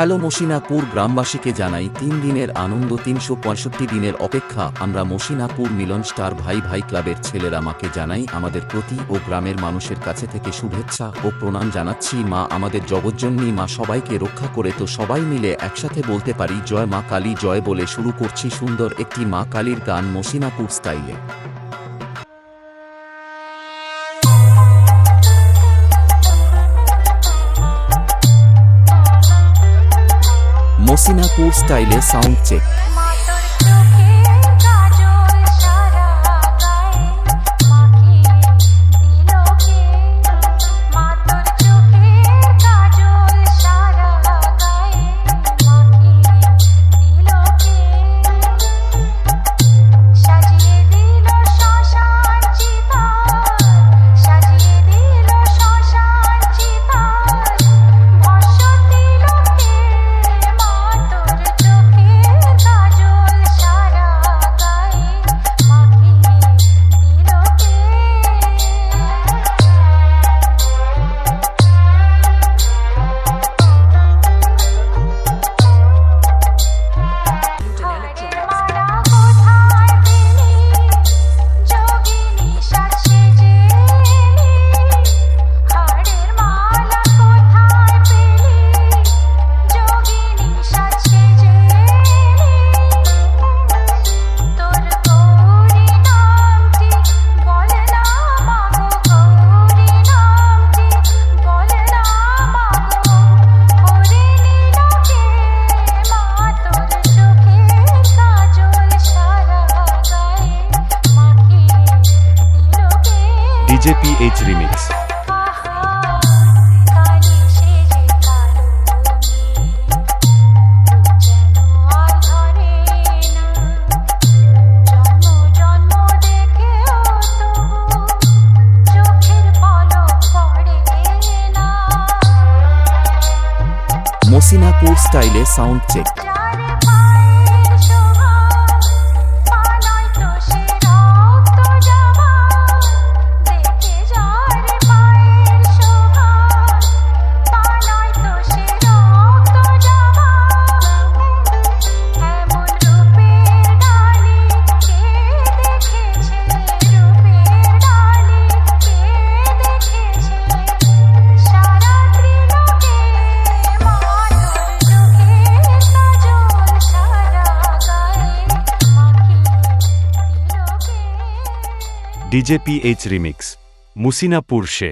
Hello মসিনাপুর গ্রামবাসীকে জানাই, তিন দিনের আনন্দ তিনশো পঁয়ষট্টি দিনের অপেক্ষা। আমরা মসিনাপুর মিলন স্টার ভাই ভাই ক্লাবের ছেলেরা মাকে জানাই, আমাদের প্রতি ও গ্রামের মানুষের কাছে থেকে শুভেচ্ছা ও প্রণাম জানাচ্ছি। মা আমাদের জগজ্জননী, মা সবাইকে রক্ষা করে তো সবাই মিলে একসাথে বলতে পারি, জয় মা কালী, জয় বলে শুরু করছি সুন্দর একটি মা কালীর গান মসিনাপুর স্টাইলে। মসিনাপুর স্টাইলে সাউন্ড চেক। পড়ে না Masinapur style sound check. DJP H remix Musinapur છે